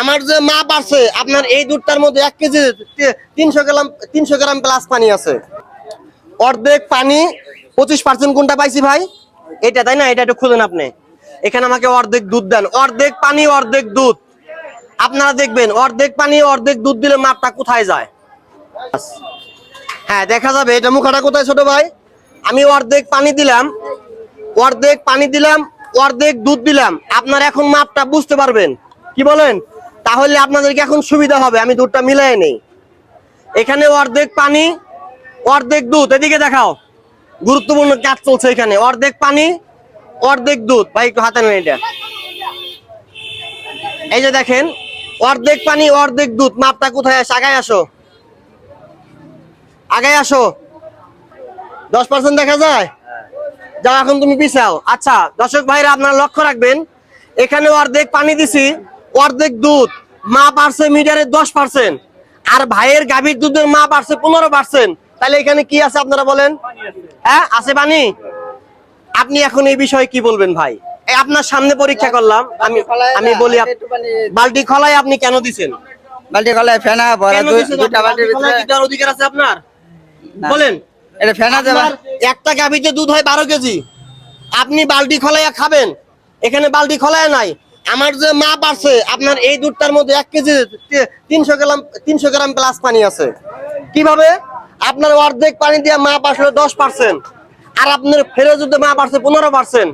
আমার যে মাপ আছে, আপনার এই দুধটার মধ্যে এক কেজি তিনশো গ্রাম তিনশো গ্রাম প্লাস পানি আছে। অর্ধেক পানি পঁচিশ পার্সেন্ট কোনটা পাইছি ভাই? এটা, তাই না? এটা একটু খুঁজেন আপনি। এখানে আমাকে অর্ধেক দুধ দেন। অর্ধেক পানি, অর্ধেক দুধ। আপনারা দেখবেন, অর্ধেক পানি, অর্ধেক দুধ দিলে মাপটা কোথায় যায়? হ্যাঁ দেখা যাবে। এটা মুখাটা কোথায় ছোট ভাই? আমি অর্ধেক পানি দিলাম। অর্ধেক পানি দিলাম, অর্ধেক দুধ দিলাম। আপনার এখন মাপটা বুঝতে পারবেন। কি বলেন? তাহলে আপনাদেরকে এখন সুবিধা হবে, আমি দুধটা মিলাই নেই। এখানে অর্ধেক পানি, অর্ধেক দুধ। এদিকে দেখাও, গুরুত্বপূর্ণ কাজ চলছে এখানে। অর্ধেক পানি, অর্ধেক দুধ। ভাই, একটু হাতে নেন এটা। এই যে দেখেন, অর্ধেক পানি, অর্ধেক দুধ। মাপটা কোথায় আসে? আগায় আসো। আগায় আসো। দশ পার্সেন্ট দেখা যায়? যাও, এখন তুমি পিছাও। আচ্ছা দর্শক ভাইরা, আপনারা লক্ষ্য রাখবেন, এখানে অর্ধেক পানি দিছি। অর্ধেক দুধ মা পারছে মিটারে দশ পার্সেন্ট আর ভাইয়ের গাভীর দুধের মা পারছে পনেরো পার্সেন্ট তাহলে এখানে কি আছে আপনারা বলেন? হ্যাঁ আছে পানি? আপনি এখন এই বিষয়ে কি বলবেন ভাই? আপনার সামনে পরীক্ষা করলাম আমি আমি বলি বালতি খলায় আপনি কেন দিছেন? বালতি কলায় ফেনা ভরা খলায় ভিতরে দেওয়ার অধিকার আছে আপনার? বলেন। এটা ফেনা দেবা একটা গাভীতে দুধ হয় বারো কেজি। আপনি বালতি খলাইয়া খাবেন। এখানে বালতি খলায় নাই। আমার যে মাপ আছে, আপনার এই দুধটার মধ্যে এক কেজি তিনশো গ্রাম তিনশো গ্রাম প্লাস পানি আছে। কীভাবে? আপনার অর্ধেক পানি দিয়ে মাপ আসলে দশ পার্সেন্ট আর আপনার ফেরত যদি মাপ আসছে পনেরো পার্সেন্ট